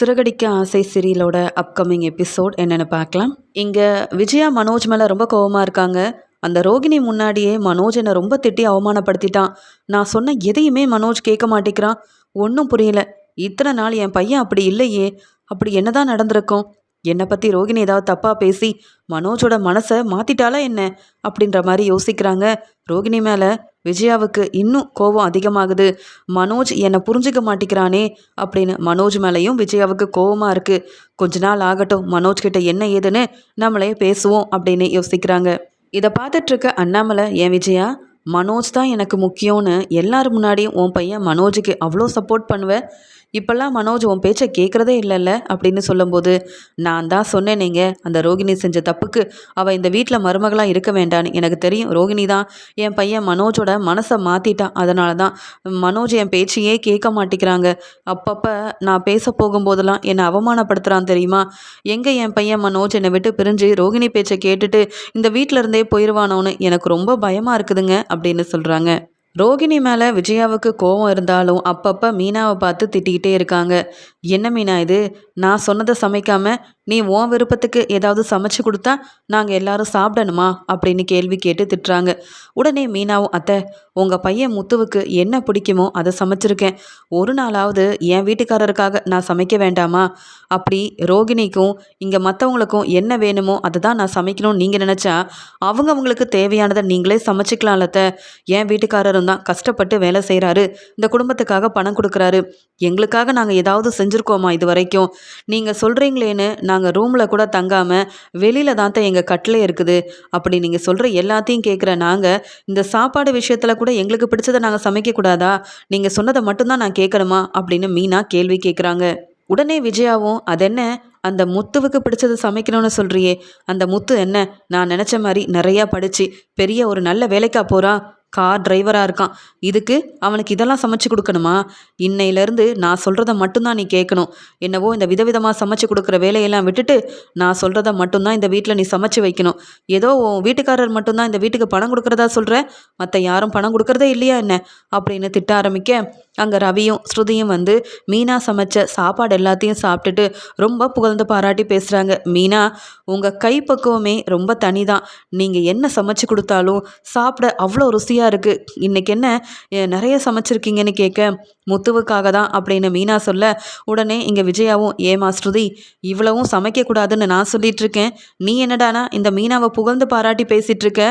சிறகடிக்க ஆசை சீரியலோட upcoming episode என்னென்னு பார்க்கலாம். இங்கே விஜயா மனோஜ் மேலே ரொம்ப கோவமாக இருக்காங்க. அந்த ரோகிணி முன்னாடியே மனோஜ் என்னை ரொம்ப திட்டி அவமானப்படுத்திட்டான். நான் சொன்ன எதையுமே மனோஜ் கேட்க மாட்டேங்கிறான். ஒன்றும் புரியல. இத்தனை நாள் என் பையன் அப்படி இல்லையே. அப்படி என்னதான் நடந்திருக்கும்? என்னை பற்றி ரோகிணி ஏதாவது தப்பாக பேசி மனோஜோட மனசை மாற்றிட்டாலா என்ன? அப்படின்ற மாதிரி யோசிக்கிறாங்க. ரோகிணி மேலே விஜயாவுக்கு இன்னும் கோபம் அதிகமாகுது. மனோஜ் என்னை புரிஞ்சுக்க மாட்டேங்கிறானே அப்படின்னு மனோஜ் மேலேயும் விஜயாவுக்கு கோபமாக இருக்குது கொஞ்ச நாள் ஆகட்டும் மனோஜ் கிட்ட என்ன ஏதுன்னு நம்மளே பேசுவோம் அப்படின்னு யோசிக்கிறாங்க. இதை பார்த்துட்ருக்க அண்ணாமலை ஏன் விஜயா மனோஜ் தான் எனக்கு முக்கியம்னு எல்லார் முன்னாடியும் உன் பையன் மனோஜுக்கு அவ்வளோ சப்போர்ட் பண்ணுவேன் இப்போல்லாம் மனோஜ் உன் பேச்சை கேட்குறதே இல்லைல்ல அப்படின்னு சொல்லும்போது நான் தான் சொன்னேனேங்க அந்த ரோகிணி செஞ்ச தப்புக்கு. அவள் இந்த வீட்டில் மருமகளாக இருக்க வேண்டான்னு எனக்கு தெரியும். ரோகிணி தான் என் பையன் மனோஜோட மனசை மாற்றிட்டான் அதனால தான் மனோஜ் என் பேச்சையே கேட்க மாட்டேங்கிறாங்க. அப்பப்போ நான் பேச போகும்போதெல்லாம் என்னை அவமானப்படுத்துகிறான் தெரியுமா? எங்கே என் பையன் மனோஜ் என்னை விட்டு பிரிஞ்சு ரோகிணி பேச்சை கேட்டுட்டு இந்த வீட்டில் இருந்தே போயிடுவானோன்னு எனக்கு ரொம்ப பயமாக இருக்குதுங்க அப்படின்னு சொல்கிறாங்க ரோகிணி மேலே விஜயாவுக்கு கோவம் இருந்தாலும் அப்பப்போ மீனாவை பார்த்து திட்டிக்கிட்டே இருக்காங்க. என்ன மீனா இது? நான் சொன்னதை சமைக்காமல் நீ உன் விருப்பத்துக்கு ஏதாவது சமைச்சு கொடுத்தா நாங்கள் எல்லாரும் சாப்பிடணுமா? அப்படின்னு கேள்வி கேட்டு திட்டுறாங்க. உடனே மீனாவும் அத்தை உங்கள் பையன் முத்துவுக்கு என்ன பிடிக்குமோ அதை சமைச்சிருக்கேன். ஒரு நாளாவது என் வீட்டுக்காரருக்காக நான் சமைக்க வேண்டாமா? அப்படி ரோகிணிக்கும் இங்கே மற்றவங்களுக்கும் என்ன வேணுமோ அதை தான் நான் சமைக்கணும்னு நீங்கள் நினச்சா அவங்க அவங்களுக்கு தேவையானதை நீங்களே சமைச்சிக்கலாம்லத்த என் வீட்டுக்காரரும் தான் கஷ்டப்பட்டு வேலை செய்கிறாரு இந்த குடும்பத்துக்காக பணம் கொடுக்குறாரு. எங்களுக்காக நாங்கள் ஏதாவது செஞ்சுருக்கோமா இது வரைக்கும்? நீங்கள் சொல்கிறீங்களேன்னு நான் நாங்கள் ரூமில் கூட தங்காமல் வெளியில் தான் தான் எங்கள் கட்டிலே இருக்குது. அப்படி நீங்கள் சொல்கிற எல்லாத்தையும் கேட்குற நாங்கள் இந்த சாப்பாடு விஷயத்தில் கூட எங்களுக்கு பிடிச்சதை நாங்கள் சமைக்கக்கூடாதா நீங்கள் சொன்னதை மட்டும்தான் நான் கேட்கணுமா அப்படின்னு மீனா கேள்வி கேட்குறாங்க உடனே விஜயாவும் அதென்ன அந்த முத்துவுக்கு பிடிச்சது சமைக்கணும்னு சொல்கிறியே அந்த முத்து என்ன? நான் நினச்ச மாதிரி நிறையா படித்து பெரிய ஒரு நல்ல வேலைக்கா போகிறான் கார் டிரைவராக இருக்கான். இதுக்கு அவனுக்கு இதெல்லாம் சமைச்சு கொடுக்கணுமா? இன்னையிலேருந்து நான் சொல்கிறத மட்டும்தான் நீ கேட்கணும். என்னவோ இந்த விதவிதமாக சமைச்சு கொடுக்குற வேலையெல்லாம் விட்டுட்டு நான் சொல்கிறத மட்டும்தான் இந்த வீட்டில் நீ சமைச்சு வைக்கணும். ஏதோ உன் வீட்டுக்காரர் மட்டும்தான் இந்த வீட்டுக்கு பணம் கொடுக்குறதா சொல்கிற மற்ற யாரும் பணம் கொடுக்குறதே இல்லையா என்ன? அப்படின்னு திட்ட ஆரம்பிக்க அங்கே ரவியும் ஸ்ருதியும் வந்து மீனா சமைச்ச சாப்பாடு எல்லாத்தையும் சாப்பிட்டுட்டு ரொம்ப புகழ்ந்து பாராட்டி பேசுகிறாங்க மீனா உங்கள் கைப்பக்குவமே ரொம்ப தனி தான் நீங்கள் என்ன சமைச்சு கொடுத்தாலும் சாப்பிட அவ்வளோ ருசியாக இருக்குது இன்றைக்கி என்ன நிறைய சமைச்சிருக்கீங்கன்னு கேட்க முத்துவுக்காக தான் அப்படின்னு மீனா சொல்ல உடனே இங்கே விஜயாவும் ஏமா ஸ்ருதி இவ்வளவும் சமைக்கக்கூடாதுன்னு நான் சொல்லிட்டு இருக்கேன் நீ என்னடானா இந்த மீனாவை புகழ்ந்து பாராட்டி பேசிட்டு இருக்க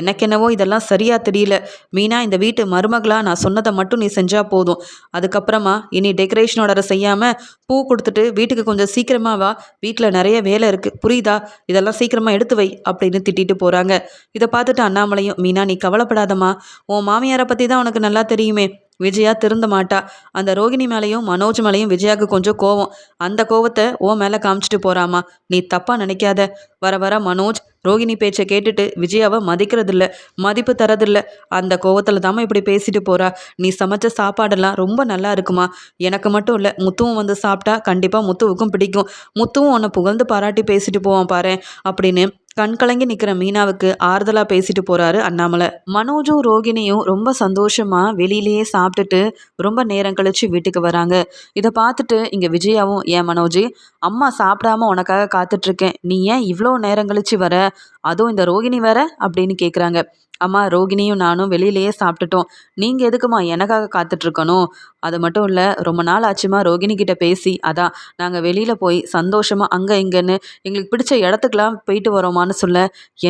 எனக்கென்னவோ இதெல்லாம் சரியாக தெரியல. மீனா இந்த வீட்டு மருமகளாக நான் சொன்னதை மட்டும் நீ செஞ்சால் போதும். அதுக்கப்புறமா இனி டெக்கரேஷனோட செய்யாமல் பூ கொடுத்துட்டு வீட்டுக்கு கொஞ்சம் சீக்கிரமாக வா. வீட்டில் நிறைய வேலை இருக்குது புரியுதா? இதெல்லாம் சீக்கிரமாக எடுத்து வை அப்படின்னு திட்டிட்டு போகிறாங்க இதை பார்த்துட்டு அண்ணாமலையும் மீனா நீ கவலைப்படாதம்மா. உன் மாமியாரை பற்றி தான் உனக்கு நல்லா தெரியுமே. விஜயா திருந்த மாட்டா. அந்த ரோகிணி மேலேயும் மனோஜ் மேலேயும் விஜயாவுக்கு கொஞ்சம் கோவம். அந்த கோவத்தை ஓ மேலே காமிச்சிட்டு போறாமா? நீ தப்பாக நினைக்காத. வர வர மனோஜ் ரோகிணி பேச்சை கேட்டுட்டு விஜயாவை மதிக்கிறதில்ல மதிப்பு தரதில்ல. அந்த கோவத்தில் தாம்மா இப்படி பேசிட்டு போறா. நீ சமைச்ச சாப்பாடெல்லாம் ரொம்ப நல்லா இருக்குமா? எனக்கு மட்டும் இல்லை முத்துவும் வந்து சாப்பிட்டா கண்டிப்பாக முத்துவுக்கும் பிடிக்கும். முத்துவும் உன்னை புகழ்ந்து பாராட்டி பேசிட்டு போவான் பாரு அப்படின்னு கண் கலங்கி நிற்கிற மீனாவுக்கு ஆறுதலாக பேசிட்டு போகிறாரு அண்ணாமலை. மனோஜும் ரோகிணியும் ரொம்ப சந்தோஷமாக வெளியிலேயே சாப்பிட்டுட்டு ரொம்ப நேரம் கழித்து வீட்டுக்கு வராங்க. இதை பார்த்துட்டு இங்கே விஜயாவும் ஏன் மனோஜி அம்மா சாப்பிடாம உனக்காக காத்துட்ருக்கேன் நீ ஏன் இவ்வளோ நேரம் கழித்து வர? அதுவும் இந்த ரோகிணி வேற? அப்படின்னு கேட்குறாங்க அம்மா ரோகிணியும் நானும் வெளியிலேயே சாப்பிட்டுட்டோம். நீங்கள் எதுக்குமா எனக்காக காத்துட்ருக்கணும்? அது மட்டும் இல்லை ரொம்ப நாள் ஆச்சுமா ரோகிணி கிட்ட பேசி. அதான் நாங்கள் வெளியில் போய் சந்தோஷமாக அங்கே இங்கேன்னு எங்களுக்கு பிடிச்ச இடத்துக்குலாம் போயிட்டு வரோமான்னு சொல்ல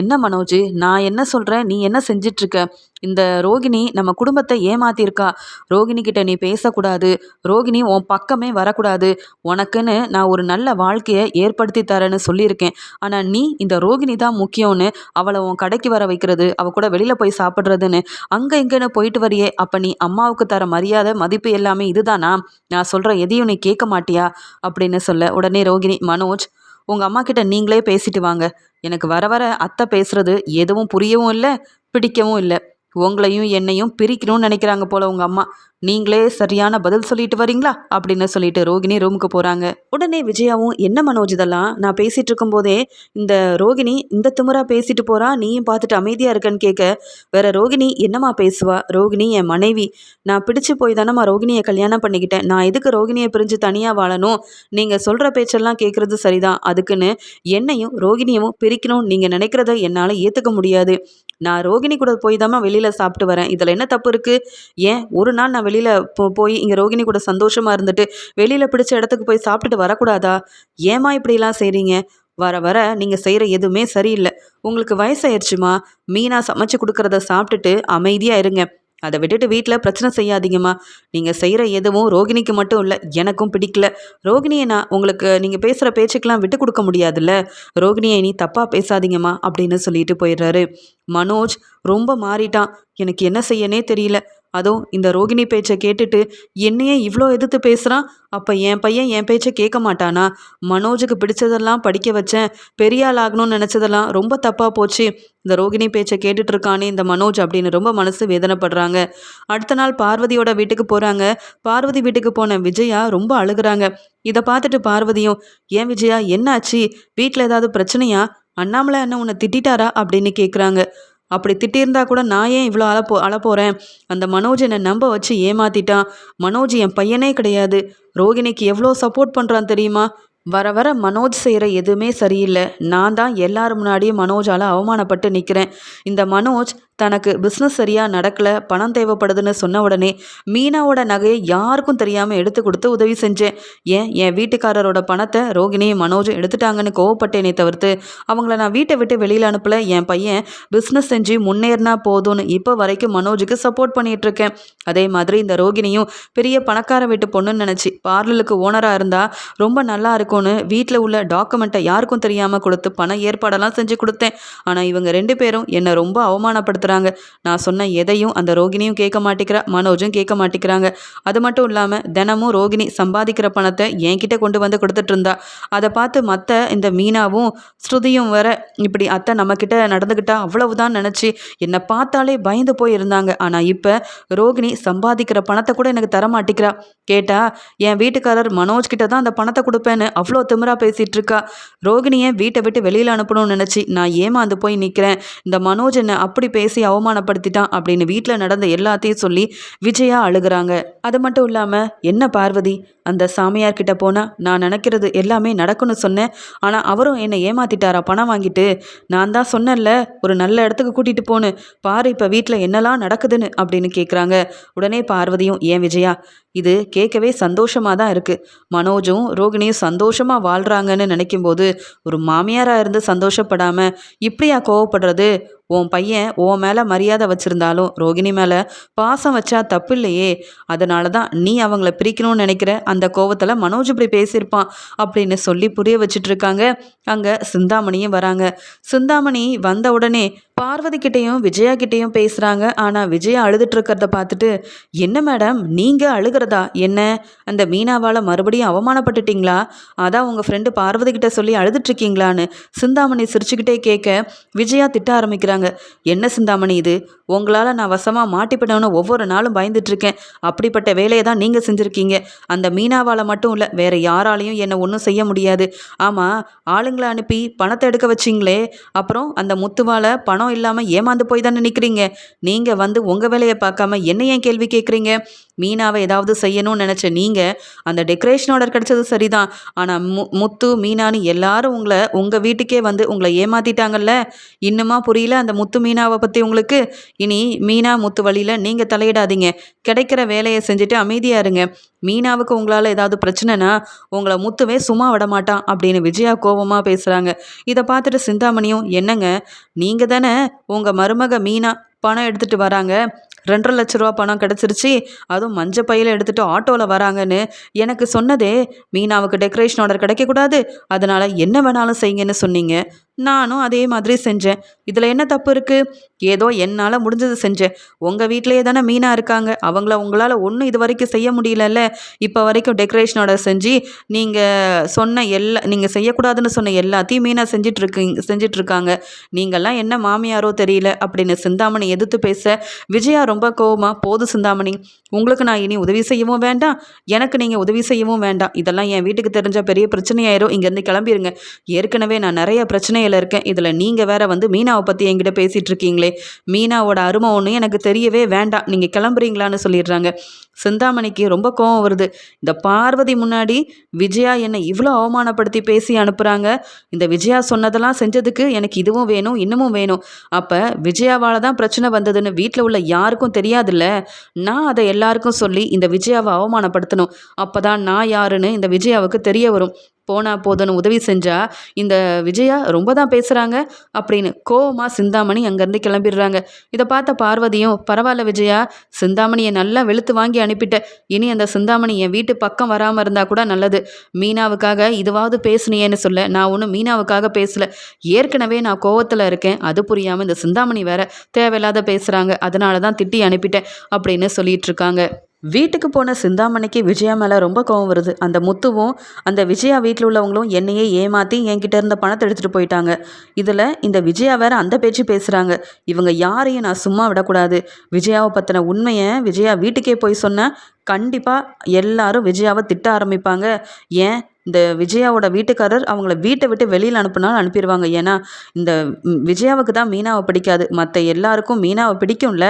என்ன மனோஜ் நான் என்ன சொல்கிறேன் நீ என்ன செஞ்சிட்ருக்க? இந்த ரோகிணி நம்ம குடும்பத்தை ஏமாத்திருக்கா ரோகிணி கிட்ட நீ பேசக்கூடாது. ரோகிணி உன் பக்கமே வரக்கூடாது. உனக்குன்னு நான் ஒரு நல்ல வாழ்க்கையை ஏற்படுத்தி தரேன்னு சொல்லியிருக்கேன். ஆனால் நீ இந்த ரோகிணி தான் முக்கியம்னு அவளை உன் கடைக்கு வர வைக்கிறது அவள் கூட வெளியில் போய் சாப்பிட்றதுன்னு அங்கே இங்கேன்னு போயிட்டு வரியே. அப்போ நீ அம்மாவுக்கு தர மரியாதை மதிப்பு எல்லாமே இதுதானா? நான் சொல்கிற எதையும் நீ கேட்க மாட்டியா? அப்படின்னு சொல்ல உடனே ரோகிணி மனோஜ் உங்கள் அம்மா கிட்ட நீங்களே பேசிட்டு வாங்க. எனக்கு வர வர அத்தை பேசுறது எதுவும் புரியவும் இல்லை பிடிக்கவும் இல்லை. உங்களையும் என்னையும் பிரிக்கணும்னு நினைக்கிறாங்க போல உங்கள் அம்மா. நீங்களே சரியான பதில் சொல்லிட்டு வரீங்களா? அப்படின்னு சொல்லிட்டு ரோகிணி ரூமுக்கு போகிறாங்க உடனே விஜயாவும் என்ன மனோஜ் இதெல்லாம்? நான் பேசிட்டு இருக்கும் போதே இந்த ரோகிணி இந்த திமுறா பேசிட்டு போகிறா நீயும் பார்த்துட்டு அமைதியாக இருக்கன்னு கேட்க வேற ரோகிணி என்னம்மா பேசுவா? ரோகிணி என் மனைவி. நான் பிடிச்சு போய் தானம்மா ரோகிணியை கல்யாணம் பண்ணிக்கிட்டேன். நான் எதுக்கு ரோகிணியை பிரிஞ்சு தனியாக வாழணும்? நீங்கள் சொல்கிற பேச்செல்லாம் கேட்குறது சரிதான். அதுக்குன்னு என்னையும் ரோகிணியும் பிரிக்கணும் நீங்கள் நினைக்கிறத என்னால் ஏற்றுக்க முடியாது. நான் ரோகிணி கூட போய் தான் வெளியில் சாப்பிட்டு வரேன். இதில் என்ன தப்பு இருக்குது ஏன்? ஒரு நாள் நான் வெளியில் போ போய் இங்கே ரோகிணி கூட சந்தோஷமாக இருந்துட்டு வெளியில் பிடிச்ச இடத்துக்கு போய் சாப்பிட்டுட்டு வரக்கூடாதா? ஏம்மா இப்படிலாம் செய்கிறீங்க வர வர நீங்கள் செய்கிற எதுவுமே சரியில்லை. உங்களுக்கு வயசாயிருச்சுமா? மீனாக சமைச்சு கொடுக்குறத சாப்பிட்டுட்டு அமைதியாக இருங்க. அதை விட்டுட்டு வீட்டில் பிரச்சனை செய்யாதீங்கம்மா. நீங்கள் செய்கிற எதுவும் ரோகிணிக்கு மட்டும் இல்லை எனக்கும் பிடிக்கல. ரோகிணியை நான் உங்களுக்கு நீங்கள் பேசுகிற பேச்சுக்கெலாம் விட்டு கொடுக்க முடியாதுல்ல. ரோகிணியை நீ தப்பாக பேசாதீங்கம்மா அப்படின்னு சொல்லிட்டு போயிடுறாரு. மனோஜ் ரொம்ப மாறிட்டான். எனக்கு என்ன செய்யனே தெரியல. அதுவும் இந்த ரோகிணி பேச்சை கேட்டுட்டு என்னையே இவ்வளோ எதிர்த்து பேசுகிறான் அப்போ என் பையன் என் பேச்சை கேட்க மாட்டானா? மனோஜுக்கு பிடிச்சதெல்லாம் படிக்க வச்சேன். பெரியாள் ஆகணும்னு நினச்சதெல்லாம் ரொம்ப தப்பாக போச்சு. இந்த ரோகிணி பேச்சை கேட்டுட்டு இருக்கானே இந்த மனோஜ் அப்படின்னு ரொம்ப மனசு வேதனைப்படுறாங்க. அடுத்த நாள் பார்வதியோட வீட்டுக்கு போகிறாங்க பார்வதி வீட்டுக்கு போன விஜயா ரொம்ப அழுகுறாங்க. இதை பார்த்துட்டு பார்வதியும் ஏன் விஜயா என்னாச்சு? வீட்டில் ஏதாவது பிரச்சனையா? அண்ணாமலை அண்ணன் உன்னை திட்டாரா அப்படின்னு கேட்குறாங்க அப்படி திட்டியிருந்தா கூட நான் ஏன் இவ்வளோ அழப்போ அழப்போகிறேன் அந்த மனோஜ் என்னை நம்ப வச்சு ஏமாத்திட்டான் மனோஜ் என் பையனே கிடையாது. ரோகிணிக்கு எவ்வளோ சப்போர்ட் பண்ணுறான் தெரியுமா? வர வர மனோஜ் செய்கிற எதுவுமே சரியில்லை. நான் தான் எல்லார் முன்னாடியும் மனோஜால் அவமானப்பட்டு நிற்கிறேன் இந்த மனோஜ் தனக்கு பிஸ்னஸ் சரியாக நடக்கலை பணம் தேவைப்படுதுன்னு சொன்ன உடனே மீனாவோட நகையை யாருக்கும் தெரியாமல் எடுத்து கொடுத்து உதவி செஞ்சேன். ஏன்? என் வீட்டுக்காரரோட பணத்தை ரோகிணி மனோஜ் எடுத்துட்டாங்கன்னு கோவப்பட்டேனே தவிர்த்து அவங்கள நான் வீட்டை விட்டு வெளியில் அனுப்பல. என் பையன் பிஸ்னஸ் செஞ்சு முன்னேறினா போதும்னு இப்போ வரைக்கும் மனோஜுக்கு சப்போர்ட் பண்ணிகிட்ருக்கேன் அதே மாதிரி இந்த ரோகிணியும் பெரிய பணக்கார வீட்டு பொண்ணுன்னு நினச்சி பார்லருக்கு ஓனராக இருந்தால் ரொம்ப நல்லா இருக்கும்னு வீட்டில் உள்ள டாக்குமெண்ட்டை யாருக்கும் தெரியாமல் கொடுத்து பண ஏற்பாடெல்லாம் செஞ்சு கொடுத்தேன். ஆனால் இவங்க ரெண்டு பேரும் என்னை ரொம்ப பார்க்குறாங்க நான் சொன்ன எதையும் அந்த ரோகிணியும் கேட்க மாட்டேங்கிறா மனோஜும் கேட்க மாட்டேங்கிறாங்க. அது மட்டும் இல்லாமல் தினமும் ரோகிணி சம்பாதிக்கிற பணத்தை என்கிட்ட கொண்டு வந்து கொடுத்துட்டு இருந்தா. அதை பார்த்து மற்ற இந்த மீனாவும் ஸ்ருதியும் வர இப்படி அத்தை நம்மக்கிட்ட நடந்துக்கிட்டா அவ்வளவுதான் நினச்சி என்னை பார்த்தாலே பயந்து போயிருந்தாங்க. ஆனால் இப்போ ரோகிணி சம்பாதிக்கிற பணத்தை கூட எனக்கு தர மாட்டேங்கிறா. கேட்டா என் வீட்டுக்காரர் மனோஜ் கிட்ட தான் அந்த பணத்தை கொடுப்பேன்னு அவ்வளோ திமிரா பேசிகிட்டு இருக்கா. ரோகிணியை வீட்டை விட்டு வெளியில் அனுப்பணும்னு நினச்சி நான் ஏமாந்து போய் நிற்கிறேன் இந்த மனோஜ் என்னை அப்படி பேசி அவமானப்படுத்திட்டான் அப்படின்னு வீட்டில் நடந்த எல்லாத்தையும் சொல்லி விஜயா அழுகிறாங்க. அது மட்டும் இல்லாமல் என்ன பார்வதி? அந்த சாமியார் கிட்ட போனால் நான் நினைக்கிறது எல்லாமே நடக்கும்னு சொன்னேன். ஆனால் அவரும் என்னை ஏமாத்திட்டாரா? பணம் வாங்கிட்டு. நான் தான் சொன்னேன்ல ஒரு நல்ல இடத்துக்கு கூட்டிகிட்டு போன்னு. பாரு இப்போ வீட்டில் என்னெல்லாம் நடக்குதுன்னு அப்படின்னு கேட்குறாங்க உடனே பார்வதியும் ஏன் விஜயா? இது கேட்கவே சந்தோஷமாக தான் இருக்குது மனோஜும் ரோகிணியும் சந்தோஷமாக வாழ்கிறாங்கன்னு நினைக்கும்போது ஒரு மாமியாராக இருந்து சந்தோஷப்படாமல் இப்படியா கோவப்படுறது? உன் பையன் உன் மேலே மரியாதை வச்சுருந்தாலும் ரோகிணி மேலே பாசம் வச்சா தப்பு இல்லையே அதனால தான் நீ அவங்கள பிரிக்கணும்னு நினைக்கிற? அந்த கோவத்தில் மனோஜ் இப்படி பேசியிருப்பான் அப்படின்னு சொல்லி புரிய வச்சுட்டு இருக்காங்க. அங்கே சிந்தாமணியும் வராங்க. சிந்தாமணி வந்த உடனே பார்வதி கிட்டேயும் விஜயா கிட்டேயும் பேசுகிறாங்க ஆனால் விஜயா அழுதுட்டு இருக்கிறத பார்த்துட்டு என்ன மேடம் நீங்கள் அழுகிறதா? என்ன? அந்த மீனாவால் மறுபடியும் அவமானப்பட்டுட்டிங்களா? அதான் உங்கள் ஃப்ரெண்டு பார்வதி கிட்ட சொல்லி அழுதுட்ருக்கீங்களான்னு சிந்தாமணி சிரிச்சுக்கிட்டே கேட்க விஜயா திட்ட ஆரம்பிக்கிறாங்க. என்ன சிந்தாமணி இது? உங்களால் நான் வசமாக மாட்டிப்படணும்னு ஒவ்வொரு நாளும் பயந்துட்டுருக்கேன். அப்படிப்பட்ட வேலையை தான் நீங்கள் செஞ்சுருக்கீங்க. அந்த மீனாவால் மட்டும் இல்லை வேறு யாராலையும் என்னை ஒன்றும் செய்ய முடியாது. ஆமாம் ஆளுங்க ஆளுங்களை அனுப்பி பணத்தை எடுக்க வச்சிங்களே அப்புறம் அந்த முத்துவால் பணம் இல்லாமல் ஏமாந்து போய் தானே நிற்கிறீங்க நீங்கள் வந்து உங்கள் வேலையை பார்க்காம என்ன ஏன் கேள்வி கேட்குறீங்க? மீனாவை ஏதாவது செய்யணும்னு நினச்ச நீங்கள் அந்த டெக்கரேஷன் ஆர்டர் கிடச்சது சரிதான். ஆனால் மு முத்து மீனான்னு எல்லாரும் உங்களை உங்கள் வீட்டுக்கே வந்து உங்களை ஏமாற்றிட்டாங்கல்ல இன்னுமா புரியல அந்த முத்து மீனாவை பற்றி உங்களுக்கு? இனி மீனா முத்து வழியில் நீங்கள் தலையிடாதீங்க. கிடைக்கிற வேலையை செஞ்சுட்டு அமைதியாக இருங்க. மீனாவுக்கு உங்களால் ஏதாவது பிரச்சனைனா உங்களை முத்துவே சும்மா விட மாட்டான் அப்படின்னு விஜயா கோபமாக பேசுகிறாங்க இதை பார்த்துட்டு சிந்தாமணியும் என்னங்க நீங்கள் தானே உங்கள் மருமக மீனா பணம் எடுத்துகிட்டு வராங்க? ரெண்டரை லட்ச ரூபா பணம் கிடச்சிருச்சு. அதுவும் மஞ்சள் பையில் எடுத்துகிட்டு ஆட்டோவில் வராங்கன்னு எனக்கு சொன்னதே மீனாவுக்கு டெக்கரேஷன் ஆர்டர் கிடைக்கக்கூடாது. அதனால் என்ன வேணாலும் செய்யுங்கன்னு சொன்னீங்க. நானும் அதே மாதிரி செஞ்சேன். இதில் என்ன தப்பு இருக்குது ஏதோ என்னால் முடிஞ்சது செஞ்சேன். உங்கள் வீட்டிலேயே தானே மீனாக இருக்காங்க. அவங்கள உங்களால் ஒன்றும் இது வரைக்கும் செய்ய முடியலல்ல. இப்போ வரைக்கும் டெக்கரேஷனோட செஞ்சு நீங்கள் சொன்ன எல்லா நீங்கள் செய்யக்கூடாதுன்னு சொன்ன எல்லாத்தையும் மீனாக செஞ்சிட்ருக்கீங்க செஞ்சிட்ருக்காங்க நீங்கள்லாம் என்ன மாமியாரோ தெரியல அப்படின்னு சிந்தாமணி எதிர்த்து பேச விஜயா ரொம்ப கோவமாக போது சிந்தாமணி உங்களுக்கு நான் இனி உதவி செய்யவும் வேண்டாம். எனக்கு நீங்கள் உதவி செய்யவும் வேண்டாம். இதெல்லாம் என் வீட்டுக்கு தெரிஞ்ச பெரிய பிரச்சனையாயிரும். இங்கேருந்து கிளம்பிடுங்க ஏற்கனவே நான் நிறைய பிரச்சனை பிரச்சனையில் இருக்கேன். இதில் நீங்கள் வேற வந்து மீனாவை பற்றி என்கிட்ட பேசிகிட்டு இருக்கீங்களே. மீனாவோட அருமை ஒன்று எனக்கு தெரியவே வேண்டாம். நீங்கள் கிளம்புறீங்களான்னு சொல்லிடுறாங்க. சிந்தாமணிக்கு ரொம்ப கோவம் வருது. இந்த பார்வதி முன்னாடி விஜயா என்னை இவ்வளோ அவமானப்படுத்தி பேசி அனுப்புகிறாங்க இந்த விஜயா சொன்னதெல்லாம் செஞ்சதுக்கு எனக்கு இதுவும் வேணும் இன்னமும் வேணும். அப்போ விஜயாவால் தான் பிரச்சனை வந்ததுன்னு வீட்டில் உள்ள யாருக்கும் தெரியாதுல்ல. நான் அதை எல்லாருக்கும் சொல்லி இந்த விஜயாவை அவமானப்படுத்தணும். அப்போ தான் நான் யாருன்னு இந்த விஜயாவுக்கு தெரிய வரும். போனால் போதுன்னு உதவி செஞ்சால் இந்த விஜயா ரொம்ப தான் பேசுகிறாங்க அப்படின்னு கோவமாக சிந்தாமணி அங்கேருந்து கிளம்பிடுறாங்க. இதை பார்த்த பார்வதியும் பரவாயில்ல விஜயா சிந்தாமணியை நல்லா வெளுத்து வாங்கி அனுப்பிட்டேன் இனி அந்த சிந்தாமணி என் வீட்டு பக்கம் வராமல் இருந்தால் கூட நல்லது. மீனாவுக்காக இதுவாவது பேசுனியேன்னு சொல்ல நான் ஒன்றும் மீனாவுக்காக பேசலை. ஏற்கனவே நான் கோவத்தில் இருக்கேன் அது புரியாமல் இந்த சிந்தாமணி வேற தேவையில்லாத பேசுகிறாங்க அதனால தான் திட்டி அனுப்பிட்டேன் அப்படின்னு சொல்லிட்டு இருக்காங்க. வீட்டுக்கு போன சிந்தாமணிக்கு விஜயா மேலே ரொம்ப கோவம் வருது. அந்த முத்துவும் அந்த விஜயா வீட்டில் உள்ளவங்களும் என்னையே ஏமாற்றி என்கிட்ட இருந்த பணத்தை எடுத்துகிட்டு போயிட்டாங்க. இதில் இந்த விஜயா வேற அந்த பேச்சு பேசுகிறாங்க இவங்க யாரையும் நான் சும்மா விடக்கூடாது. விஜயாவை பற்றின உண்மையை விஜயா வீட்டுக்கே போய் சொன்னேன் கண்டிப்பாக எல்லாரும் விஜயாவை திட்ட ஆரம்பிப்பாங்க. ஏன்? இந்த விஜயாவோட வீட்டுக்காரர் அவங்கள வீட்டை விட்டு வெளியில் அனுப்புனாலும் அனுப்பிடுவாங்க. ஏன்னா இந்த விஜயாவுக்கு தான் மீனாவை பிடிக்காது. மற்ற எல்லாருக்கும் மீனாவை பிடிக்கும்ல.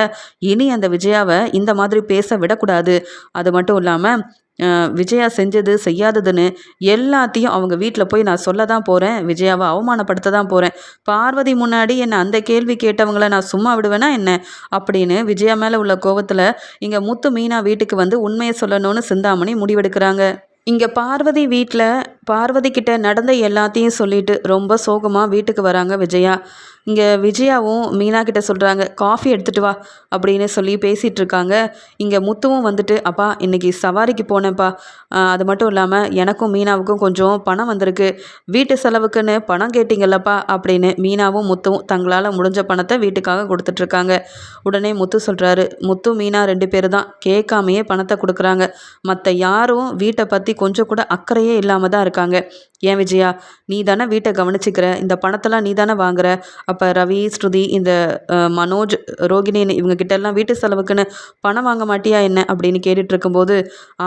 இனி அந்த விஜயாவை இந்த மாதிரி பேச விடக்கூடாது. அது மட்டும் இல்லாமல் விஜயா செஞ்சது செய்யாததுன்னு எல்லாத்தையும் அவங்க வீட்டில் போய் நான் சொல்ல தான் போகிறேன் விஜயாவை அவமானப்படுத்த தான் போகிறேன் பார்வதி முன்னாடி என்னை அந்த கேள்வி கேட்டவங்கள நான் சும்மா விடுவேனா என்ன? அப்படின்னு விஜயா மேலே உள்ள கோவத்தில் இங்கே முத்து மீனா வீட்டுக்கு வந்து உண்மையை சொல்லணும்னு சிந்தாமணி முடிவெடுக்கிறாங்க. இங்கே பார்வதி வீட்டில் பார்வதி கிட்ட நடந்த எல்லாத்தையும் சொல்லிட்டு ரொம்ப சோகமாக வீட்டுக்கு வராங்க விஜயா. இங்கே விஜயாவும் மீனா கிட்ட சொல்கிறாங்க காஃபி எடுத்துகிட்டு வா அப்படின்னு சொல்லி பேசிகிட்டு இருக்காங்க. இங்கே முத்துவும் வந்துட்டு அப்பா இன்றைக்கி சவாரிக்கு போனேன்ப்பா. அது மட்டும் இல்லாமல் எனக்கும் மீனாவுக்கும் கொஞ்சம் பணம் வந்திருக்கு. வீட்டு செலவுக்குன்னு பணம் கேட்டிங்கல்லப்பா அப்படின்னு மீனாவும் முத்துவும் தங்களால் முடிஞ்ச பணத்தை வீட்டுக்காக கொடுத்துட்ருக்காங்க உடனே முத்து சொல்கிறாரு முத்து மீனா ரெண்டு பேர் தான். கேட்காமையே பணத்தை கொடுக்குறாங்க. மற்ற யாரும் வீட்டை பற்றி கொஞ்சம் கூட அக்கறையே இல்லாமல் தான் இருக்காங்க. இருக்காங்க ஏன் விஜயா நீ தானே வீட்டை கவனிச்சிக்கிற? இந்த பணத்தெல்லாம் நீ தானே வாங்குற? அப்போ ரவி ஸ்ருதி இந்த மனோஜ் ரோகிணின்னு இவங்க கிட்டெல்லாம் வீட்டு செலவுக்குன்னு பணம் வாங்க மாட்டியா என்ன? அப்படின்னு கேட்டுட்டு இருக்கும்போது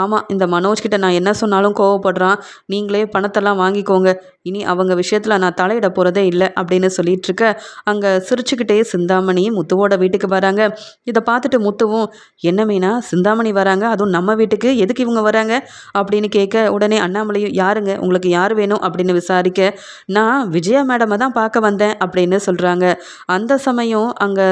ஆமாம் இந்த மனோஜ் கிட்ட நான் என்ன சொன்னாலும் கோவப்படுறான். நீங்களே பணத்தெல்லாம் வாங்கிக்கோங்க. இனி அவங்க விஷயத்தில் நான் தலையிட போகிறதே இல்லை அப்படின்னு சொல்லிட்டு இருக்க அங்கே சிரிச்சுக்கிட்டே சிந்தாமணி முத்துவோட வீட்டுக்கு வராங்க. இதை பார்த்துட்டு முத்துவும் என்ன மீனா சிந்தாமணி வராங்க? அதுவும் நம்ம வீட்டுக்கு? எதுக்கு இவங்க வராங்க? அப்படின்னு கேட்க உடனே அண்ணாமலையும் யாருங்க? உங்களுக்கு யார் வேணும் அப்படின்னு விசாரிக்க நான் விஜயா மேடமை தான் பார்க்க வந்தேன் அப்படின்னு சொல்கிறாங்க அந்த சமயம் அங்கே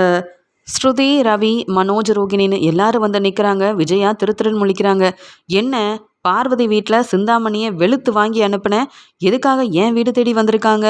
ஸ்ருதி ரவி மனோஜ் ரோகிணின்னு எல்லாரும் வந்து நிற்கிறாங்க விஜயா திரு முழிக்கிறாங்க. என்ன? பார்வதி வீட்டில் சிந்தாமணியை வெளுத்து வாங்கி அனுப்பினேன் எதுக்காக ஏன் வீடு தேடி வந்திருக்காங்க?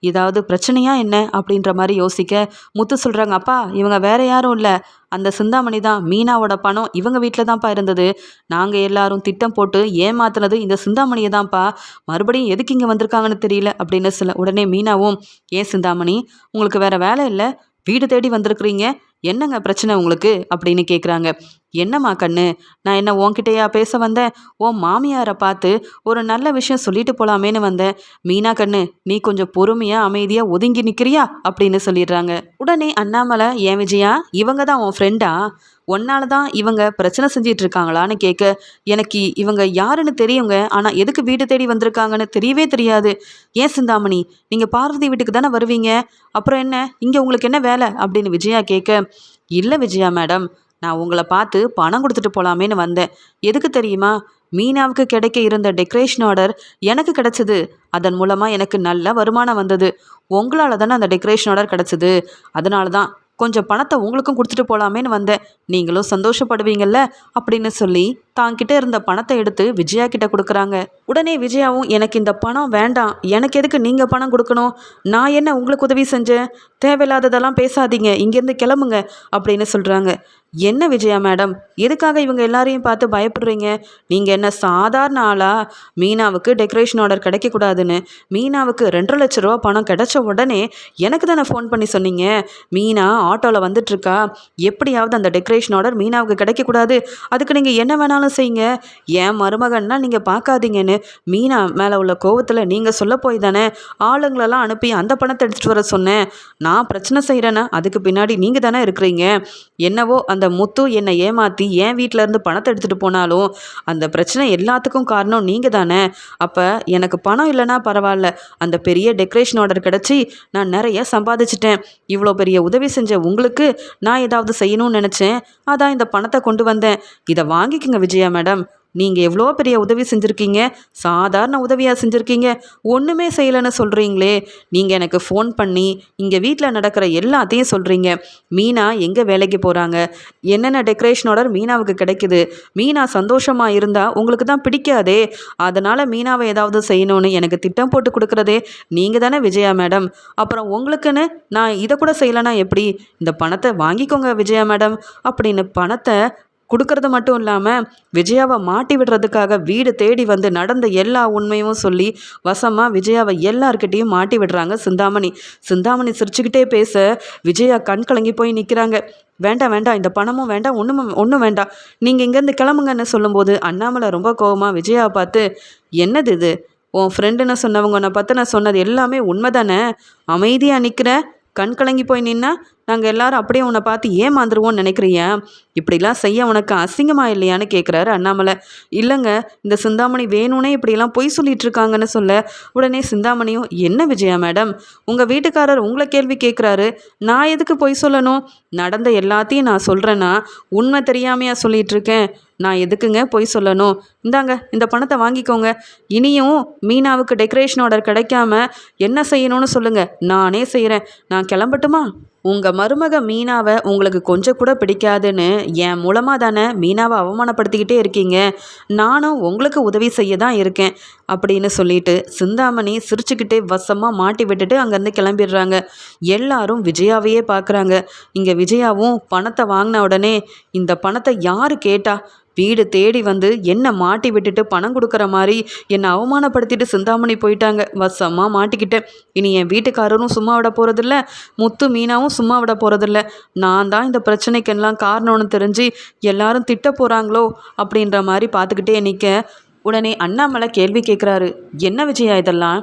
ஏதாவது பிரச்சனையா என்ன? அப்படின்ற மாதிரி யோசிக்க முத்து சொல்கிறாங்க அப்பா இவங்க வேற யாரும் இல்லை. அந்த சிந்தாமணி தான் மீனாவோட பணம் இவங்க வீட்டில் தான்ப்பா இருந்தது. நாங்கள் எல்லாரும் திட்டம் போட்டு ஏமாத்துனது இந்த சிந்தாமணியை தான்ப்பா. மறுபடியும் எதுக்கு இங்கே வந்திருக்காங்கன்னு தெரியல. அப்படின்னு சொல்ல உடனே மீனாவும் ஏன் சிந்தாமணி உங்களுக்கு வேற வேலை இல்லை? வீடு தேடி வந்திருக்கிறீங்க. என்னங்க பிரச்சனை உங்களுக்கு? அப்படின்னு கேட்குறாங்க என்னம்மா கண்ணு? நான் என்ன உன்கிட்டயா பேச வந்தேன்? உன் மாமியாரை பார்த்து ஒரு நல்ல விஷயம் சொல்லிட்டு போலாமேன்னு வந்தேன். மீனா கண்ணு நீ கொஞ்சம் பொறுமையாக அமைதியாக ஒதுங்கி நிற்கிறியா அப்படின்னு சொல்லிடுறாங்க. உடனே அண்ணாமலை ஏன் விஜயா? இவங்க தான் உன் ஃப்ரெண்டா ஒன்னால தான் இவங்க பிரச்சனை செஞ்சிட்டு இருக்காங்களான்னு கேட்க எனக்கு இவங்க யாருன்னு தெரியுங்க. ஆனால் எதுக்கு வீடு தேடி வந்திருக்காங்கன்னு தெரியவே தெரியாது. ஏன் சிந்தாமணி? நீங்கள் பார்வதி வீட்டுக்கு தானே வருவீங்க? அப்புறம் என்ன? இங்கே உங்களுக்கு என்ன வேலை? அப்படின்னு விஜயா கேட்க இல்லை விஜயா மேடம். நான் உங்களை பார்த்து பணம் கொடுத்துட்டு போகலாமேன்னு வந்தேன். எதுக்கு தெரியுமா? மீனாவுக்கு கிடைக்க இருந்த டெக்கரேஷன் ஆர்டர் எனக்கு கிடச்சிது. அதன் மூலமாக எனக்கு நல்ல வருமானம் வந்தது. உங்களால் தானே அந்த டெக்கரேஷன் ஆர்டர் கிடச்சிது. அதனால தான் கொஞ்சம் பணத்தை உங்களுக்கும் கொடுத்துட்டு போகலாமேன்னு வந்தேன். நீங்களும் சந்தோஷப்படுவீங்கள்ல அப்படின்னு சொல்லி தாங்கிட்ட இருந்த பணத்தை எடுத்து விஜயா கிட்ட கொடுக்குறாங்க. உடனே விஜயாவும் எனக்கு இந்த பணம் வேண்டாம். எனக்கு எதுக்கு நீங்கள் பணம் கொடுக்கணும்? நான் என்ன உங்களுக்கு உதவி செஞ்சேன்? தேவையில்லாததெல்லாம் பேசாதீங்க. இங்கேருந்து கிளம்புங்க. அப்படின்னு சொல்கிறாங்க என்ன விஜயா மேடம்? எதுக்காக இவங்க எல்லாரையும் பார்த்து பயப்படுறீங்க? நீங்கள் என்ன சாதாரண ஆளா? மீனாவுக்கு டெக்கரேஷன் ஆர்டர் கிடைக்கக்கூடாதுன்னு. மீனாவுக்கு ரெண்டரை லட்ச ரூபா பணம் கிடைச்ச உடனே எனக்கு தானே ஃபோன் பண்ணி சொன்னீங்க? மீனா ஆட்டோவில் வந்துட்டுருக்கா. எப்படியாவது அந்த டெக்கரேஷன் ஆர்டர் மீனாவுக்கு கிடைக்கக்கூடாது. அதுக்கு நீங்கள் என்ன வேணாலும் செய்யுங்க. ஏன் மருமகன்னா நீங்கள் பார்க்காதீங்கன்னு மீனா மேலே உள்ள கோவத்தில் நீங்கள் சொல்ல போய் தானே? ஆளுங்களெல்லாம் அனுப்பி அந்த பணத்தை எடுத்துகிட்டு வர சொன்னேன். நான் பிரச்சனை செய்கிறேன்னா அதுக்கு பின்னாடி நீங்கள் தானே இருக்கிறீங்க. என்னவோ அந்த முத்து என்னை ஏமாற்றி என் வீட்டில் இருந்து பணத்தை எடுத்துகிட்டு போனாலும் அந்த பிரச்சனை எல்லாத்துக்கும் காரணம் நீங்கள் தானே. அப்போ எனக்கு பணம் இல்லைன்னா பரவாயில்ல. அந்த பெரிய டெக்கரேஷன் ஆர்டர் கிடச்சி நான் நிறைய சம்பாதிச்சிட்டேன். இவ்வளோ பெரிய உதவி செஞ்ச உங்களுக்கு நான் ஏதாவது செய்யணும்னு நினச்சேன். அதான் இந்த பணத்தை கொண்டு வந்தேன். இதை வாங்கிக்கோங்க விஜயா மேடம். நீங்கள் எவ்வளோ பெரிய உதவி செஞ்சுருக்கீங்க? சாதாரண உதவியாக செஞ்சுருக்கீங்க. ஒன்றுமே செய்யலைன்னு சொல்கிறீங்களே நீங்கள் எனக்கு ஃபோன் பண்ணி இங்கே வீட்டில் நடக்கிற எல்லாத்தையும் சொல்கிறீங்க மீனா எங்கே வேலைக்கு போகிறாங்க என்னென்ன டெக்கரேஷன் ஆர்டர் மீனாவுக்கு கிடைக்குது? மீனா சந்தோஷமாக இருந்தால் உங்களுக்கு தான் பிடிக்காதே. அதனால் மீனாவை ஏதாவது செய்யணும்னு எனக்கு திட்டம் போட்டு கொடுக்குறதே நீங்கள் தானே விஜயா மேடம். அப்புறம் உங்களுக்குன்னு நான் இதை கூட செய்யலைன்னா எப்படி? இந்த பணத்தை வாங்கிக்கோங்க விஜயா மேடம். அப்படின்னு பணத்தை கொடுக்கறது மட்டும் இல்லாமல் விஜயாவை மாட்டி விடுறதுக்காக வீடு தேடி வந்து நடந்த எல்லா உண்மையும் சொல்லி வசமாக விஜயாவை எல்லார்கிட்டேயும் மாட்டி விடுறாங்க சிந்தாமணி. சிந்தாமணி சிரிச்சுக்கிட்டே பேச விஜயா கண் கலங்கி போய் நிற்கிறாங்க வேண்டாம் வேண்டாம் இந்த பணமும் வேண்டாம் ஒன்றும் ஒன்றும் வேண்டாம். நீங்கள் இங்கேருந்து கிளம்புங்கன்னு சொல்லும்போது அண்ணாமலை ரொம்ப கோவமாக விஜயாவை பார்த்து என்னது இது? உன் ஃப்ரெண்டுன்னு சொன்னவங்க உன்னை பார்த்து நான் சொன்னது எல்லாமே உண்மை தானே அமைதியாக நிற்கிற கண் கலங்கி போய் நின்னா நாங்கள் எல்லாரும் அப்படியே உன்னை பார்த்து ஏமாந்துருவோம்னு நினைக்கிறியா? இப்படிலாம் செய்ய உனக்கு அசிங்கமா இல்லையான்னு கேட்குறாரு அண்ணாமலை. இல்லைங்க இந்த சிந்தாமணி வேணும்னே இப்படிலாம் பொய் சொல்லிட்டு இருக்காங்கன்னு சொல்ல உடனே சிந்தாமணியும் என்ன விஜயா மேடம்? உங்கள் வீட்டுக்காரர் உங்களை கேள்வி கேட்குறாரு நான் எதுக்கு பொய் சொல்லணும்? நடந்த எல்லாத்தையும் நான் சொல்கிறேன்னா உண்மை தெரியாமையா சொல்லிட்டு இருக்கேன் நான் எதுக்குங்க பொய் சொல்லணும்? இந்தாங்க இந்த பணத்தை வாங்கிக்கோங்க. இனியும் மீனாவுக்கு டெக்கரேஷன் ஆர்டர் கிடைக்காம என்ன செய்யணும்னு சொல்லுங்கள் நானே செய்கிறேன் நான் கிளம்பட்டுமா? உங்கள் மருமக மீனாவை உங்களுக்கு கொஞ்சம் கூட பிடிக்காதுன்னு என் மூலமாக தானே மீனாவை அவமானப்படுத்திக்கிட்டே இருக்கீங்க. நானும் உங்களுக்கு உதவி செய்ய தான் இருக்கேன் அப்படின்னு சொல்லிட்டு சிந்தாமணி சிரிச்சுக்கிட்டே வசமாக மாட்டி விட்டுட்டு அங்கேருந்து கிளம்பிடுறாங்க. எல்லாரும் விஜயாவையே பார்க்குறாங்க இங்கே விஜயாவும் பணத்தை வாங்கின உடனே இந்த பணத்தை யார் கேட்டா? வீடு தேடி வந்து என்னை மாட்டி விட்டுட்டு பணம் கொடுக்குற மாதிரி என்னை அவமானப்படுத்திட்டு சிந்தாமணி போயிட்டாங்க. வசமாக மாட்டிக்கிட்டேன் இனி என் வீட்டுக்காரரும் சும்மா விட போகிறதில்ல முத்து மீனாவும் சும்மா விட போகிறதில்ல நான் தான் இந்த பிரச்சனைக்கெல்லாம் காரணம்னு தெரிஞ்சு எல்லாரும் திட்ட போகிறாங்களோ அப்படின்ற மாதிரி பார்த்துக்கிட்டே நிற்க உடனே அண்ணாமலை கேள்வி கேட்குறாரு என்ன விஜயா இதெல்லாம்?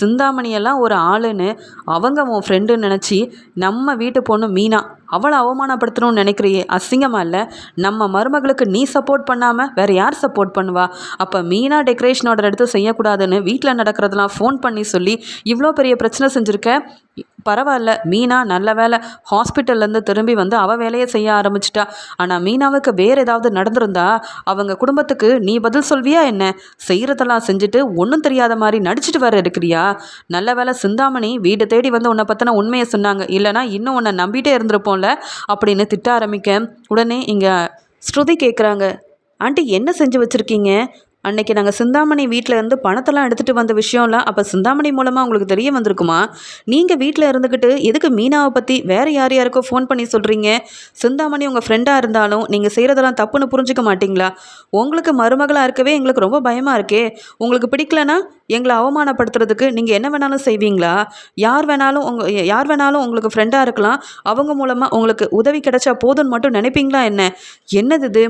சிந்தாமணியெல்லாம் ஒரு ஆளுன்னு அவங்க உன் ஃப்ரெண்டுன்னு நினச்சி நம்ம வீட்டு பொண்ணு மீனா அவளை அவமானப்படுத்தணும்னு நினைக்கிறியே? அசிங்கமாக இல்லை? நம்ம மருமகளுக்கு நீ சப்போர்ட் பண்ணாமல் வேறு யார் சப்போர்ட் பண்ணுவா? அப்போ மீனா டெக்கரேஷன் ஆர்டர் எடுத்து செய்யக்கூடாதுன்னு வீட்டில் நடக்கிறதெல்லாம் ஃபோன் பண்ணி சொல்லி இவ்வளோ பெரிய பிரச்சனை செஞ்சுருக்க? பரவாயில்ல. மீனா நல்ல வேலை ஹாஸ்பிட்டல்லேருந்து திரும்பி வந்து அவள் வேலையை செய்ய ஆரம்பிச்சிட்டா. ஆனால் மீனாவுக்கு வேறு ஏதாவது நடந்திருந்தா அவங்க குடும்பத்துக்கு நீ பதில் சொல்வியா என்ன? செய்கிறதெல்லாம் செஞ்சுட்டு ஒன்றும் தெரியாத மாதிரி நடிச்சிட்டு வர இருக்கிறியா? நல்ல வேலை சிந்தாமணி வீடு தேடி வந்து உன்னை பற்றின உண்மையை சொன்னாங்க. இல்லைனா இன்னும் உன்னை நம்பிட்டே இருந்திருப்போம்ல அப்படின்னு திட்ட ஆரம்பிக்க உடனே இங்கே ஸ்ருதி கேட்குறாங்க ஆண்டி என்ன செஞ்சு வச்சுருக்கீங்க? அன்னைக்கு நாங்கள் சிந்தாமணி வீட்டில் இருந்து பணத்தெல்லாம் எடுத்துகிட்டு வந்த விஷயம்லாம் அப்போ சிந்தாமணி மூலமாக உங்களுக்கு தெரிய வந்திருக்குமா? நீங்கள் வீட்டில் இருந்துக்கிட்டு எதுக்கு மீனாவை பற்றி வேறு யார் யாருக்கோ ஃபோன் பண்ணி சொல்கிறீங்க சிந்தாமணி உங்கள் ஃப்ரெண்டாக இருந்தாலும் நீங்கள் செய்கிறதெல்லாம் தப்புன்னு புரிஞ்சுக்க மாட்டிங்களா? உங்களுக்கு மருமகளாக இருக்கவே எங்களுக்கு ரொம்ப பயமாக இருக்கே. உங்களுக்கு பிடிக்கலனா எங்களை அவமானப்படுத்துறதுக்கு நீங்கள் என்ன வேணாலும் செய்வீங்களா? யார் வேணாலும் உங்கள் யார் வேணாலும் உங்களுக்கு ஃப்ரெண்டாக இருக்கலாம். அவங்க மூலமாக உங்களுக்கு உதவி கிடைச்சா போதும்னு மட்டும் நினைப்பீங்களா என்ன? என்னது இது?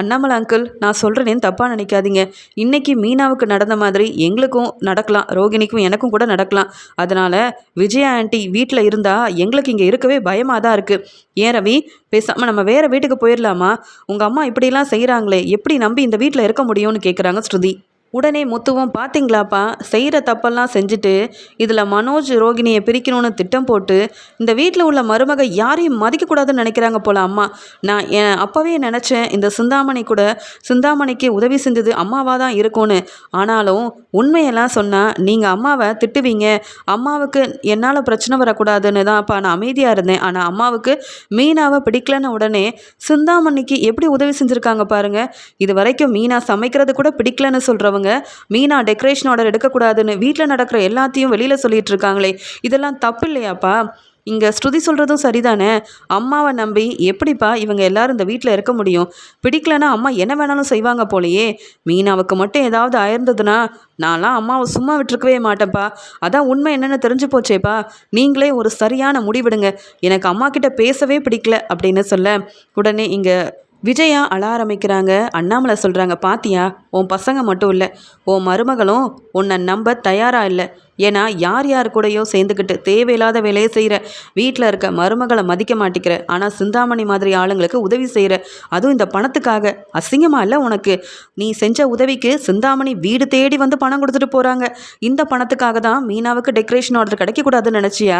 அண்ணாமலை அங்கிள் நான் சொல்கிறேன்னு தப்பாக நினைக்காதீங்க. இன்றைக்கி மீனாவுக்கு நடந்த மாதிரி எங்களுக்கும் நடக்கலாம். ரோகிணிக்கும் எனக்கும் கூட நடக்கலாம். அதனால் விஜயா ஆண்டி வீட்டில் இருந்தால் எங்களுக்கு இங்கே இருக்கவே பயமாக தான் இருக்குது ஏன் ரவி? பேசாமல் நம்ம வேறு வீட்டுக்கு போயிடலாமா உங்கள் அம்மா இப்படிலாம் செய்கிறாங்களே எப்படி நம்பி இந்த வீட்டில் இருக்க முடியும்னு கேட்குறாங்க ஸ்ருதி. உடனே முத்துவும் பார்த்தீங்களாப்பா செய்கிற தப்பெல்லாம் செஞ்சுட்டு இதில் மனோஜ் ரோகிணியை பிரிக்கணும்னு திட்டம் போட்டு இந்த வீட்டில் உள்ள மருமக யாரையும் மதிக்கக்கூடாதுன்னு நினைக்கிறாங்க போல அம்மா. நான் என் அப்போவே நினச்சேன் இந்த சிந்தாமணி கூட சிந்தாமணிக்கு உதவி செஞ்சது அம்மாவாக தான் இருக்கும்னு. ஆனாலும் உண்மையெல்லாம் சொன்னால் நீங்கள் அம்மாவை திட்டுவீங்க. அம்மாவுக்கு என்னால் பிரச்சனை வரக்கூடாதுன்னு தான் அப்போ நான் அமைதியாக இருந்தேன். ஆனால் அம்மாவுக்கு மீனாவை பிடிக்கலன்னு உடனே சிந்தாமணிக்கு எப்படி உதவி செஞ்சுருக்காங்க பாருங்கள் இது வரைக்கும் மீனா சமைக்கிறது கூட பிடிக்கலன்னு சொல்கிறவங்க மீனா டெக்கரேஷன் ஆர்டர் எடுக்கக்கூடாதுன்னு வீட்டில் நடக்கிற எல்லாத்தையும் வெளியில் சொல்லிட்டு இருக்காங்களே இதெல்லாம் தப்பு இல்லையாப்பா இங்கே ஸ்ருதி சொல்கிறதும் சரிதானே? அம்மாவை நம்பி எப்படிப்பா இவங்க எல்லாரும் இந்த வீட்டில் இருக்க முடியும்? பிடிக்கலனா அம்மா என்ன வேணாலும் செய்வாங்க போலயே. மீனாவுக்கு மட்டும் ஏதாவது ஆயிருந்ததுன்னா நான்லாம் அம்மாவை சும்மா விட்டுருக்கவே மாட்டேன்ப்பா. அதான் உண்மை என்னென்னு தெரிஞ்சு போச்சேப்பா. நீங்களே ஒரு சரியான முடிவெடுங்க. எனக்கு அம்மா கிட்ட பேசவே பிடிக்கல அப்படின்னு சொல்ல உடனே இங்கே விஜயா அழ ஆரம்பிக்கிறாங்க அண்ணாமலை சொல்கிறாங்க பாத்தியா உன் பசங்க மட்டும் இல்லை உன் மருமகளும் உன்னை நம்ப தயாராக இல்லை. ஏன்னா யார் யார் கூடயோ சேர்ந்துக்கிட்டு தேவையில்லாத வேலையை செய்கிற வீட்டில் இருக்க மருமகளை மதிக்க மாட்டேங்கிற ஆனால் சிந்தாமணி மாதிரி ஆளுங்களுக்கு உதவி செய்கிற அதுவும் இந்த பணத்துக்காக. அசிங்கமாக இல்லை உனக்கு? நீ செஞ்ச உதவிக்கு சிந்தாமணி வீடு தேடி வந்து பணம் கொடுத்துட்டு போகிறாங்க இந்த பணத்துக்காக தான் மீனாவுக்கு டெக்கரேஷன் ஆர்டர் கிடைக்கக்கூடாதுன்னு நினச்சியா?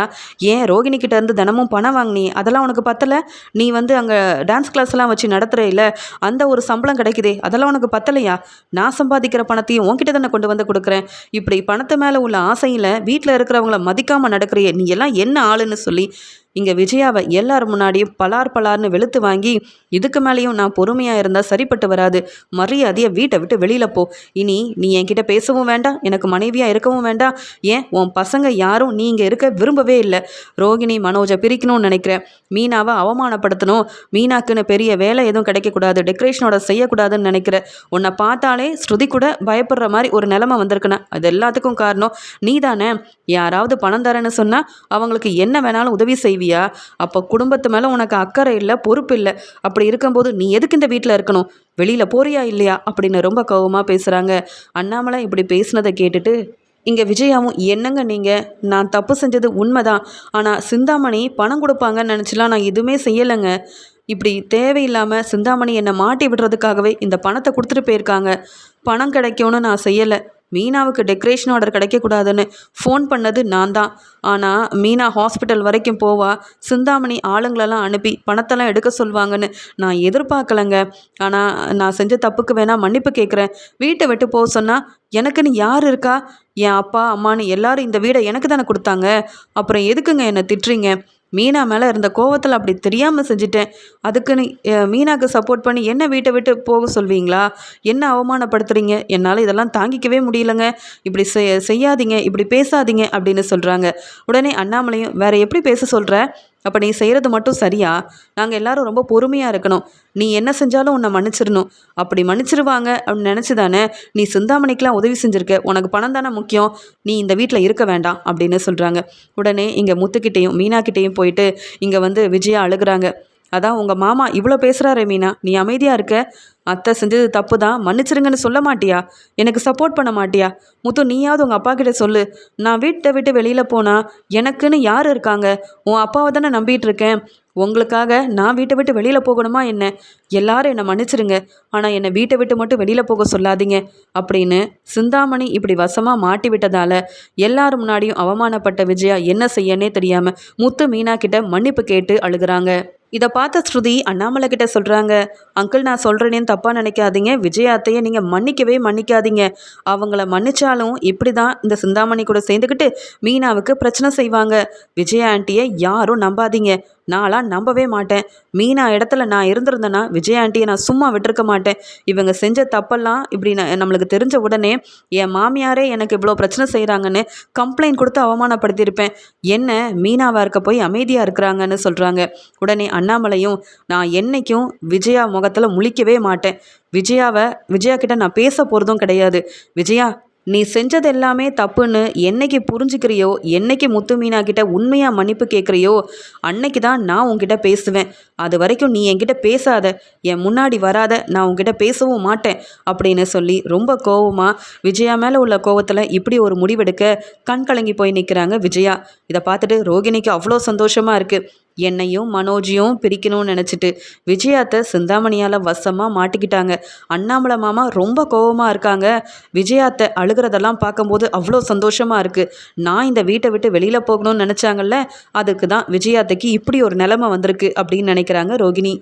ஏன் ரோகிணி கிட்ட இருந்து தினமும் பணம் வாங்கினி? அதெல்லாம் உனக்கு பத்தலை? நீ வந்து அங்கே டான்ஸ் கிளாஸ்லாம் வச்சு நடத்துகிற இல்லை? அந்த ஒரு சம்பளம் கிடைக்குதே அதெல்லாம் உனக்கு பத்தலையா? நான் சம்பாதிக்கிற பணத்தையும் உன்கிட்ட தானே கொண்டு வந்து கொடுக்குறேன். இப்படி பணத்தை மேலே உள்ள ஆசை ஆசையில் வீட்டில் இருக்கிறவங்கள மதிக்காமல் நடக்கிறிய நீ எல்லாம் என்ன ஆளுன்னு சொல்லி இங்கே விஜயாவை எல்லார் முன்னாடியும் பலார் பலார்னு வெளுத்து வாங்கி இதுக்கு மேலேயும் நான் பொறுமையாக இருந்தால் சரிப்பட்டு வராது. மரியாதையை வீட்டை விட்டு வெளியில் போ. இனி நீ என்கிட்ட பேசவும் வேண்டாம். எனக்கு மனைவியாக இருக்கவும் வேண்டாம். ஏன்? உன் பசங்க யாரும் நீ இங்கே இருக்க விரும்பவே இல்லை. ரோகிணி மனோஜை பிரிக்கணும்னு நினைக்கிறேன். மீனாவை அவமானப்படுத்தணும். மீனாக்குன்னு பெரிய வேலை எதுவும் கிடைக்கக்கூடாது. டெக்கரேஷனோட செய்யக்கூடாதுன்னு நினைக்கிற. உன்னை பார்த்தாலே ஸ்ருதி கூட பயப்படுற மாதிரி ஒரு நிலமை வந்திருக்குண்ணா அது எல்லாத்துக்கும் காரணம். நீ தானே யாராவது பணம் தரேன்னு சொன்னால் அவங்களுக்கு என்ன வேணாலும் உதவி செய்வி. செய்வியா அப்போ குடும்பத்து மேலே உனக்கு அக்கறை இல்லை பொறுப்பு இல்லை. அப்படி இருக்கும்போது நீ எதுக்கு இந்த வீட்டில் இருக்கணும்? வெளியில் போறியா இல்லையா? அப்படின்னு ரொம்ப கோவமாக பேசுகிறாங்க அண்ணாமலை இப்படி பேசுனதை கேட்டுட்டு இங்கே விஜயாவும் என்னங்க நீங்கள் நான் தப்பு செஞ்சது உண்மைதான். ஆனால் சிந்தாமணி பணம் கொடுப்பாங்கன்னு நினச்சிலாம் நான் எதுவுமே செய்யலைங்க. இப்படி தேவையில்லாமல் சிந்தாமணி என்னை மாட்டி விடுறதுக்காகவே இந்த பணத்தை கொடுத்துட்டு போயிருக்காங்க. பணம் கிடைக்கும்னு நான் செய்யலை. மீனாவுக்கு டெக்கரேஷன் ஆர்டர் கிடைக்கக்கூடாதுன்னு ஃபோன் பண்ணது நான் தான் ஆனால் மீனா ஹாஸ்பிட்டல் வரைக்கும் போவா சிந்தாமணி ஆளுங்களெல்லாம் அனுப்பி பணத்தெல்லாம் எடுக்க சொல்லுவாங்கன்னு நான் எதிர்பார்க்கலைங்க. ஆனால் நான் செஞ்ச தப்புக்கு வேணால் மன்னிப்பு கேட்குறேன் வீட்டை விட்டு போக சொன்னால் எனக்குன்னு யார் இருக்கா? என் அப்பா அம்மான்னு எல்லாரும் இந்த வீடை எனக்கு தானே கொடுத்தாங்க. அப்புறம் எதுக்குங்க என்னை திட்டுறீங்க? மீனா மேலே இருந்த கோவத்தில் அப்படி தெரியாமல் செஞ்சுட்டேன். அதுக்குன்னு மீனாக்கு சப்போர்ட் பண்ணி என்ன வீட்டை விட்டு போக சொல்வீங்களா? என்ன அவமானப்படுத்துறீங்க? என்னால் இதெல்லாம் தாங்கிக்கவே முடியலங்க. இப்படி செய்யாதீங்க இப்படி பேசாதீங்க அப்படின்னு சொல்கிறாங்க உடனே அண்ணாமலையும் வேற எப்படி பேச சொல்கிற அப்போ நீ செய்கிறது மட்டும் சரியா? நாங்கள் எல்லாரும் ரொம்ப பொறுமையாக இருக்கணும். நீ என்ன செஞ்சாலும் உன்னை மன்னிச்சிடணும். அப்படி மன்னிச்சிருவாங்க அப்படின்னு நினச்சி தானே நீ சிந்தாமணிக்கெலாம் உதவி செஞ்சுருக்க? உனக்கு பணம் தானே முக்கியம். நீ இந்த வீட்டில் இருக்க வேண்டாம் அப்படின்னு சொல்கிறாங்க உடனே இங்கே முத்துக்கிட்டேயும் மீனாக்கிட்டேயும் போயிட்டு இங்கே வந்து விஜயா அழுகிறாங்க. அதான் உங்கள் மாமா இவ்வளோ பேசுகிறாரு மீனா. நீ அமைதியாக இருக்க. அத்தை செஞ்சது தப்பு தான் மன்னிச்சிருங்கன்னு சொல்ல மாட்டியா? எனக்கு சப்போர்ட் பண்ண மாட்டியா? முத்து நீயாவது உங்கள் அப்பா கிட்ட சொல்லு. நான் வீட்டை விட்டு வெளியில் போனால் எனக்குன்னு யார் இருக்காங்க? உன் அப்பாவை தானே நம்பிட்டு இருக்கேன். உங்களுக்காக நான் வீட்டை விட்டு வெளியில் போகணுமா என்ன? எல்லாரும் என்னை மன்னிச்சிருங்க. ஆனால் என்னை வீட்டை விட்டு மட்டும் வெளியில் போக சொல்லாதீங்க. அப்படின்னு சிந்தாமணி இப்படி வசமாக மாட்டி விட்டதால எல்லார் முன்னாடியும் அவமானப்பட்ட விஜயா என்ன செய்யனே தெரியாமல் முத்து மீனா கிட்ட மன்னிப்பு கேட்டு அழுகிறாங்க. இதை பார்த்த ஸ்ருதி அண்ணாமலை கிட்ட சொல்கிறாங்க அங்கிள் நான் சொல்கிறேனேன்னு தப்பாக நினைக்காதீங்க. விஜயாத்தையை நீங்கள் மன்னிக்கவே மன்னிக்காதீங்க. அவங்கள மன்னிச்சாலும் இப்படி தான் இந்த சிந்தாமணி கூட சேர்ந்துக்கிட்டு மீனாவுக்கு பிரச்சனை செய்வாங்க. விஜயா ஆண்டியை யாரும் நம்பாதீங்க. நான்லாம் நம்பவே மாட்டேன். மீனா இடத்துல நான் இருந்திருந்தேன்னா விஜய் ஆண்டியை நான் சும்மா விட்டுருக்க மாட்டேன். இவங்க செஞ்ச தப்பெல்லாம் இப்படி நம்மளுக்கு தெரிஞ்ச உடனே என் மாமியாரே எனக்கு இவ்வளோ பிரச்சனை செய்கிறாங்கன்னு கம்ப்ளைண்ட் கொடுத்து அவமானப்படுத்தியிருப்பேன். என்ன மீனாவாக இருக்க போய் அமைதியாக இருக்கிறாங்கன்னு சொல்கிறாங்க உடனே அண்ணாமலையும் நான் என்னைக்கும் விஜயா முகத்தில் முழிக்கவே மாட்டேன். விஜயாவை விஜயா கிட்ட நான் பேச போகிறதும் கிடையாது. விஜயா நீ செஞ்சது எல்லாமே தப்புன்னு என்னைக்கு புரிஞ்சுக்கிறியோ என்னைக்கு முத்து மீனா கிட்ட உண்மையாக மன்னிப்பு கேட்குறியோ அன்னைக்கு தான் நான் உங்ககிட்ட பேசுவேன். அது வரைக்கும் நீ என்கிட்ட பேசாத. என் முன்னாடி வராத நான் உங்ககிட்ட பேசவும் மாட்டேன் அப்படின்னு சொல்லி ரொம்ப கோவமாக விஜயா மேலே உள்ள கோவத்தில் இப்படி ஒரு முடிவெடுக்க கண் கலங்கி போய் நிற்கிறாங்க விஜயா. இதை பார்த்துட்டு ரோகிணிக்கு அவ்வளோ சந்தோஷமாக இருக்குது என்னையும் மனோஜையும் பிரிக்கணும்னு நினச்சிட்டு விஜயாத்தை சிந்தாமணியால் வசமாக மாட்டிக்கிட்டாங்க. அண்ணாமலை மாமா ரொம்ப கோபமாக இருக்காங்க. விஜயாத்தை அழுகிறதெல்லாம் பார்க்கும்போது அவ்வளோ சந்தோஷமாக இருக்குது நான் இந்த வீட்டை விட்டு வெளியில் போகணும்னு நினச்சாங்கல்ல அதுக்கு தான் விஜயாத்தைக்கு இப்படி ஒரு நிலமை வந்திருக்கு அப்படின்னு நினைக்கிறாங்க ரோகிணி.